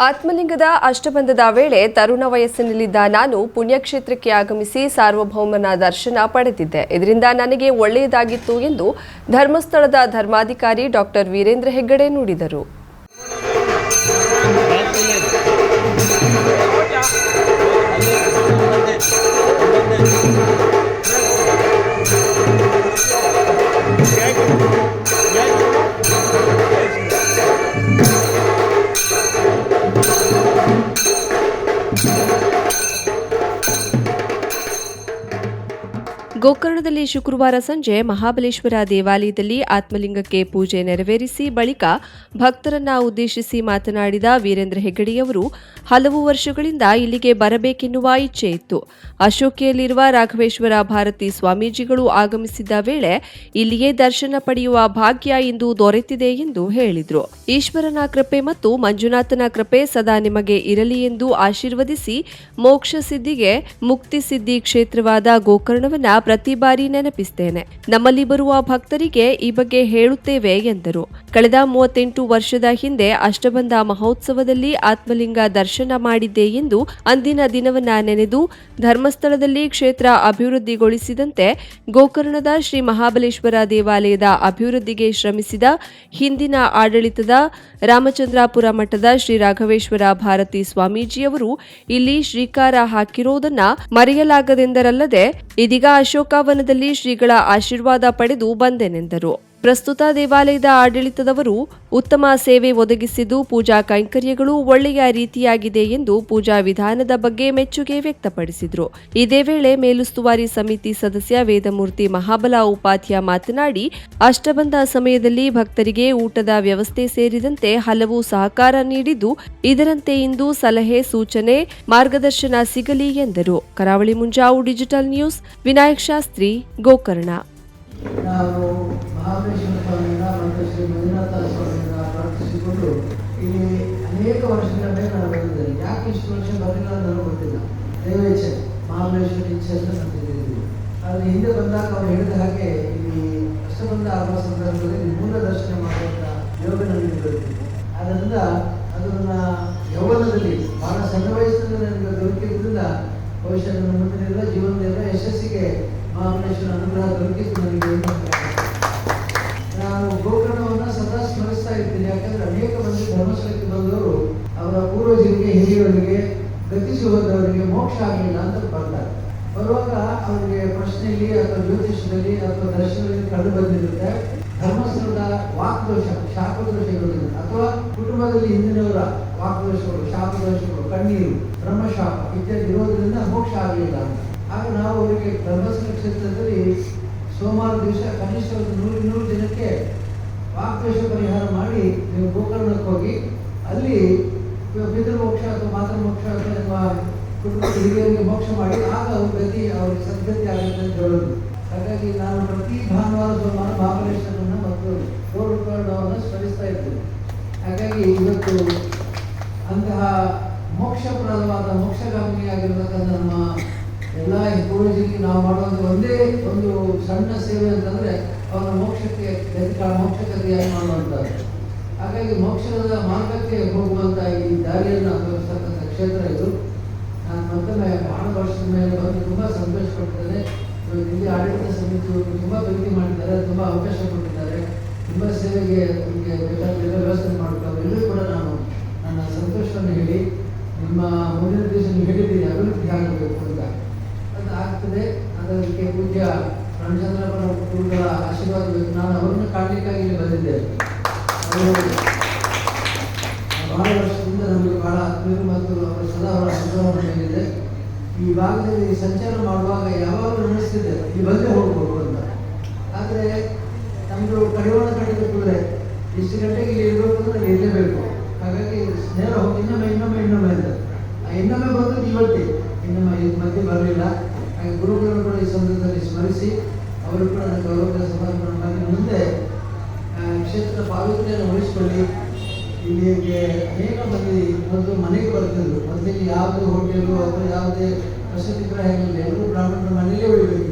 ಆತ್ಮಲಿಂಗದ ಅಷ್ಟಬಂಧದ ವೇಳೆ ತರುಣ ವಯಸ್ಸಿನಲ್ಲಿದ್ದ ನಾನು ಪುಣ್ಯಕ್ಷೇತ್ರಕ್ಕೆ ಆಗಮಿಸಿ ಸಾರ್ವಭೌಮನ ದರ್ಶನ ಪಡೆದಿದ್ದೆ. ಇದರಿಂದ ನನಗೆ ಒಳ್ಳೆಯದಾಗಿತ್ತು ಎಂದು ಧರ್ಮಸ್ಥಳದ ಧರ್ಮಾಧಿಕಾರಿ ಡಾಕ್ಟರ್ ವೀರೇಂದ್ರ ಹೆಗ್ಗಡೆ ನುಡಿದರು. ಗೋಕರ್ಣದಲ್ಲಿ ಶುಕ್ರವಾರ ಸಂಜೆ ಮಹಾಬಲೇಶ್ವರ ದೇವಾಲಯದಲ್ಲಿ ಆತ್ಮಲಿಂಗಕ್ಕೆ ಪೂಜೆ ನೆರವೇರಿಸಿ ಬಳಿಕ ಭಕ್ತರನ್ನ ಉದ್ದೇಶಿಸಿ ಮಾತನಾಡಿದ ವೀರೇಂದ್ರ ಹೆಗ್ಗಡೆಯವರು, ಹಲವು ವರ್ಷಗಳಿಂದ ಇಲ್ಲಿಗೆ ಬರಬೇಕೆನ್ನುವ ಇಚ್ಛೆ ಇತ್ತು. ಅಶೋಕಿಯಲ್ಲಿರುವ ರಾಘವೇಶ್ವರ ಭಾರತಿ ಸ್ವಾಮೀಜಿಗಳು ಆಗಮಿಸಿದ್ದ ವೇಳೆ ಇಲ್ಲಿಯೇ ದರ್ಶನ ಪಡೆಯುವ ಭಾಗ್ಯ ಇಂದು ದೊರೆತಿದೆ ಎಂದು ಹೇಳಿದರು. ಈಶ್ವರನ ಕೃಪೆ ಮತ್ತು ಮಂಜುನಾಥನ ಕೃಪೆ ಸದಾ ನಿಮಗೆ ಇರಲಿ ಎಂದು ಆಶೀರ್ವದಿಸಿ ಮೋಕ್ಷ ಸಿದ್ಧಿಗೆ ಮುಕ್ತಿ ಸಿದ್ಧಿ ಕ್ಷೇತ್ರವಾದ ಗೋಕರ್ಣವನ್ನ ಪ್ರತಿ ಬಾರಿ ನೆನಪಿಸ್ತೇನೆ. ನಮ್ಮಲ್ಲಿ ಬರುವ ಭಕ್ತರಿಗೆ ಈ ಬಗ್ಗೆ ಹೇಳುತ್ತೇವೆ ಎಂದರು. ಕಳೆದ ಮೂವತ್ತೆಂಟು ವರ್ಷದ ಹಿಂದೆ ಅಷ್ಟಬಂಧ ಮಹೋತ್ಸವದಲ್ಲಿ ಆತ್ಮಲಿಂಗ ದರ್ಶನ ಮಾಡಿದ್ದೆ ಎಂದು ಅಂದಿನ ದಿನವನ್ನ ನೆನೆದು ಧರ್ಮಸ್ಥಳದಲ್ಲಿ ಕ್ಷೇತ್ರ ಅಭಿವೃದ್ಧಿಗೊಳಿಸಿದಂತೆ ಗೋಕರ್ಣದ ಶ್ರೀ ಮಹಾಬಲೇಶ್ವರ ದೇವಾಲಯದ ಅಭಿವೃದ್ಧಿಗೆ ಶ್ರಮಿಸಿದ ಹಿಂದಿನ ಆಡಳಿತದ ರಾಮಚಂದ್ರಾಪುರ ಮಠದ ಶ್ರೀ ರಾಘವೇಶ್ವರ ಭಾರತಿ ಸ್ವಾಮೀಜಿಯವರು ಇಲ್ಲಿ ಶ್ರೀಕಾರ ಹಾಕಿರೋದನ್ನ ಮರೆಯಲಾಗದೆಂದರಲ್ಲದೆ ಇದೀಗ ಅಶೋಕಾವನದಲ್ಲಿ ಶ್ರೀಗಳ ಆಶೀರ್ವಾದ ಪಡೆದು ಬಂದೆನೆಂದರು. ಪ್ರಸ್ತುತ ದೇವಾಲಯದ ಆಡಳಿತದವರು ಉತ್ತಮ ಸೇವೆ ಒದಗಿಸಿದ್ದು ಪೂಜಾ ಕೈಂಕರ್ಯಗಳು ಒಳ್ಳೆಯ ರೀತಿಯಾಗಿದೆ ಎಂದು ಪೂಜಾ ವಿಧಾನದ ಬಗ್ಗೆ ಮೆಚ್ಚುಗೆ ವ್ಯಕ್ತಪಡಿಸಿದರು. ಇದೇ ವೇಳೆ ಮೇಲುಸ್ತುವಾರಿ ಸಮಿತಿ ಸದಸ್ಯ ವೇದಮೂರ್ತಿ ಮಹಾಬಲ ಉಪಾಧ್ಯ ಮಾತನಾಡಿ, ಅಷ್ಟಬಂಧ ಸಮಯದಲ್ಲಿ ಭಕ್ತರಿಗೆ ಊಟದ ವ್ಯವಸ್ಥೆ ಸೇರಿದಂತೆ ಹಲವು ಸಹಕಾರ ನೀಡಿದ್ದು, ಇದರಂತೆ ಇಂದು ಸಲಹೆ, ಸೂಚನೆ, ಮಾರ್ಗದರ್ಶನ ಸಿಗಲಿ ಎಂದರು. Karavali Munjavu digital news, Vinayak Shastri, Gokarna. ನಾವು ಮಹಾಬಲೇಶ್ವರ ಸ್ವಾಮಿಯಿಂದ ಮತ್ತು ಶ್ರೀ ಮಂಜುನಾಥ ಸ್ವಾಮಿಯಿಂದ ಪ್ರಾರ್ಥಿಸಿಕೊಂಡು ಇಲ್ಲಿ ಅನೇಕ ವರ್ಷಗಳ ಮೇಲೆ ನಾನು ಬಂದಿದ್ದೇನೆ. ಯಾಕೆ ಇಷ್ಟು ವರ್ಷ ಬರಲಿಲ್ಲ ನನಗೆ ಗೊತ್ತಿಲ್ಲ. ದೈವೇಚ್ಛೆ ಮಹಾಬಲೇಶ್ವರ ಇಚ್ಛೆ ಅಂತ ನಾನು ತಿಳಿದಿದ್ದೀನಿ ಆದರೆ ಹಿಂದೆ ಬಂದಾಗ ಅವ್ರು ಹೇಳಿದ ಹಾಗೆ ಇಲ್ಲಿ ಅಷ್ಟಬಂಧ ಆಗುವ ಸಂದರ್ಭದಲ್ಲಿ ಮೂಲ ದರ್ಶನ ಮಾಡುವಂಥ ಯೋಗ ನನಗೆ ದೊರೆತಿದೆ ಆದ್ದರಿಂದ ಅದು ನನ್ನ ಯೌವನದಲ್ಲಿ ಬಹಳ ಸಣ್ಣ ವಯಸ್ಸಿನಲ್ಲಿ ನನಗೆ ದೊರಕಿದ್ರಿಂದ ಬಹುಶಃ ನನ್ನ ಮುಂದಿನೆಲ್ಲ ಜೀವನದೆಲ್ಲ ಯಶಸ್ಸಿಗೆ ಮಹಾಬಲೇಶ್ವರ ಅನುಗ್ರಹ ದೊರಕಿದ್ದು ನನಗೆ ಏನು ಅಂತ ನಾನು ಗೋಕರ್ಣವನ್ನು ಸದಾ ಸ್ಮರಿಸ್ತಾ ಇರ್ತೀನಿ ಮಂದಿ ಧರ್ಮಸ್ಥಳಕ್ಕೆ ಬಂದವರು, ಅವರ ಪೂರ್ವಜರಿಗೆ ಹಿರಿಯರಿಗೆ ಗತಿಸಿ ಹೋದವರಿಗೆ ಮೋಕ್ಷ ಆಗಲಿಲ್ಲ ಅಂತ ಬರ್ತಾರೆ. ಬರುವಾಗ ಅವರಿಗೆ ಪ್ರಶ್ನೆಯಲ್ಲಿ ಅಥವಾ ಜ್ಯೋತಿಷದಲ್ಲಿ ಅಥವಾ ದರ್ಶನದಲ್ಲಿ ಕಂಡು ಬಂದಿರುತ್ತೆ, ಧರ್ಮಸ್ಥಳದ ವಾಕ್ದೋಷ, ಶಾಪದೋಷ ಇರೋದಿಲ್ಲ. ಅಥವಾ ಕುಟುಂಬದಲ್ಲಿ ಹಿಂದಿನವರ ವಾಕ್ದೋಷಗಳು, ಶಾಪದೋಷಗಳು, ಕಣ್ಣೀರು, ಬ್ರಹ್ಮಶಾಪ ಇತ್ಯಾದಿ ಇರೋದ್ರಿಂದ ಮೋಕ್ಷ ಆಗಲಿಲ್ಲ ಅಂತ. ಆಗ ನಾವು ಅವರಿಗೆ ಧರ್ಮಸ್ಥಳ ಕ್ಷೇತ್ರದಲ್ಲಿ ಸೋಮವಾರ ದಿವಸ ಕನಿಷ್ಠ ಒಂದು ನೂರು ನೂರು ಜನಕ್ಕೆ ವಾಕ್ದೋಷ ಪರಿಹಾರ ಮಾಡಿ ನೀವು ಗೋಕರ್ಣಕ್ಕೆ ಹೋಗಿ, ಅಲ್ಲಿ ಪಿತೃಮೋಕ್ಷ ಅಥವಾ ಮಾತೃಮೋಕ್ಷ ಅಥವಾ ಕುಟುಂಬ ಹಿರಿಯರಿಗೆ ಮೋಕ್ಷ ಮಾಡಿ, ಆಗ ಅವ್ರ ಗತಿ, ಅವ್ರಿಗೆ ಸದ್ಗತಿ ಆಗುತ್ತೆ ಅಂತ ಹೇಳೋದು. ಹಾಗಾಗಿ ನಾನು ಪ್ರತಿ ಭಾನುವಾರ, ಸೋಮವಾರ ಮಹಾಬಲೇಶ್ವರನ ಮತ್ತು ಗೋಕರ್ಣವನ್ನು ಸ್ಮರಿಸ್ತಾ ಇದ್ದೇನೆ ಹಾಗಾಗಿ ಇವತ್ತು ಅಂತಹ ಮೋಕ್ಷಪ್ರದವಾದ ಮೋಕ್ಷಗಾಮಿಯಾಗಿರ್ತಕ್ಕಂಥ ನಮ್ಮ ಎಲ್ಲ ಪೂರ್ವಜರಿಗೆ ನಾವು ಮಾಡುವಂಥ ಒಂದೇ ಒಂದು ಸಣ್ಣ ಸೇವೆ ಅಂತಂದರೆ ಅವರ ಮೋಕ್ಷಕ್ಕೆ ಮೋಕ್ಷಕ್ಕೆ ತಯಾರು ಮಾಡುವಂಥದ್ದು ಹಾಗಾಗಿ ಮೋಕ್ಷದ ಮಾರ್ಗಕ್ಕೆ ಹೋಗುವಂಥ ಈ ದಾರಿಯನ್ನು ತೋರಿಸ್ತಕ್ಕಂಥ ಕ್ಷೇತ್ರ ಇದು. ನಾನು ಮತ್ತೊಮ್ಮೆ ಬಹಳ ವರ್ಷದ ಮೇಲೆ ಬಂದು ತುಂಬ ಸಂತೋಷ ಇವತ್ತು ಇಲ್ಲಿ ಆಡಳಿತ ಸಮಿತಿಯವರು ತುಂಬ ಪ್ರೀತಿ ಮಾಡಿದ್ದಾರೆ, ತುಂಬ ಅವಕಾಶ ಕೊಟ್ಟಿದ್ದಾರೆ. ತುಂಬ ಸೇವೆಗೆ ನಿಮಗೆ ಬೇಕಾದ ವ್ಯವಸ್ಥೆ ಮಾಡ್ತಾರೆ ಎಲ್ಲರೂ ಕೂಡ ನಾನು ನನ್ನ ಸಂತೋಷವನ್ನು ಹೇಳಿ, ನಿಮ್ಮ ದಿವಸ ಹೇಳಿದ್ದೀನಿ ಅಭಿವೃದ್ಧಿ ಆಗಬೇಕು ಅಂತ. ಅದಕ್ಕೆ ಪೂಜ್ಯ ರಾಮಚಂದ್ರಪ್ಪನ ಗುರುಗಳ ಆಶೀರ್ವಾದ ಬೇಕು ನಾನು ಅವರನ್ನು ಕಾಣಲಿಕ್ಕಾಗಿ ಇಲ್ಲಿ ಬಂದಿದ್ದೇನೆ ಬಹಳ ವರ್ಷದಿಂದ ನಮಗೆ ಬಹಳ ಆತ್ಮೀಯರು ಮತ್ತು ಅವರ ಸದಾ ಅವರ ಅನುಭವವನ್ನು ಹೇಳಿದೆ. ಈ ಭಾಗದಲ್ಲಿ ಸಂಚಾರ ಮಾಡುವಾಗ ಯಾವಾಗಲೂ ನಡೆಸ್ತಿದ್ದೆ ಇಲ್ಲಿ ಬಂದೇ ಹೋಗ್ಬೋದು ಅಂತ. ಆದರೆ ನಮ್ಮದು ಕಡಿವಾಣ ಕೂಡ ಇಷ್ಟು ಗಂಟೆಗೆ ಇಲ್ಲಿ ಇರಬೇಕು ಅಂದರೆ ಇರಲೇಬೇಕು. ಹಾಗಾಗಿ ನೇರ ಹೋಗಿ ಇನ್ನೊಮ್ಮೆ ಇನ್ನೊಮ್ಮೆ ಇನ್ನೊಮ್ಮೆ ಆ ಇನ್ನೊಮ್ಮೆ ಬಂದದ್ದು ಇವತ್ತೇ ಇನ್ನೊಮ್ಮೆ ಮಧ್ಯೆ ಬರಲಿಲ್ಲ. ಗುರುಗಳನ್ನು ಕೂಡ ಈ ಸಂದರ್ಭದಲ್ಲಿ ಸ್ಮರಿಸಿ ಅವರು ಕೂಡ ಗೌರವ ಸಮರ್ಪಣೆ ಮಾಡಿ ಮುಂದೆ ಕ್ಷೇತ್ರದ ಪಾವಿತ್ರ್ಯವನ್ನು ಉಳಿಸಿಕೊಳ್ಳಿ. ಇಲ್ಲಿಗೆ ಅನೇಕ ಮಂದಿ ಮೊದಲು ಮನೆಗೆ ಬರ್ತಿದ್ರು ಮೊದಲಿಗೆ ಯಾವುದೇ ಹೋಟೆಲು ಅಥವಾ ಯಾವುದೇ ವಸತಿ ಗೃಹ ಇರಲಿಲ್ಲ ಎಲ್ಲರೂ ಬ್ರಾಹ್ಮಣರ ಮನೆಯಲ್ಲೇ ಉಳಿಬೇಕು.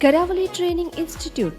Karavali training institute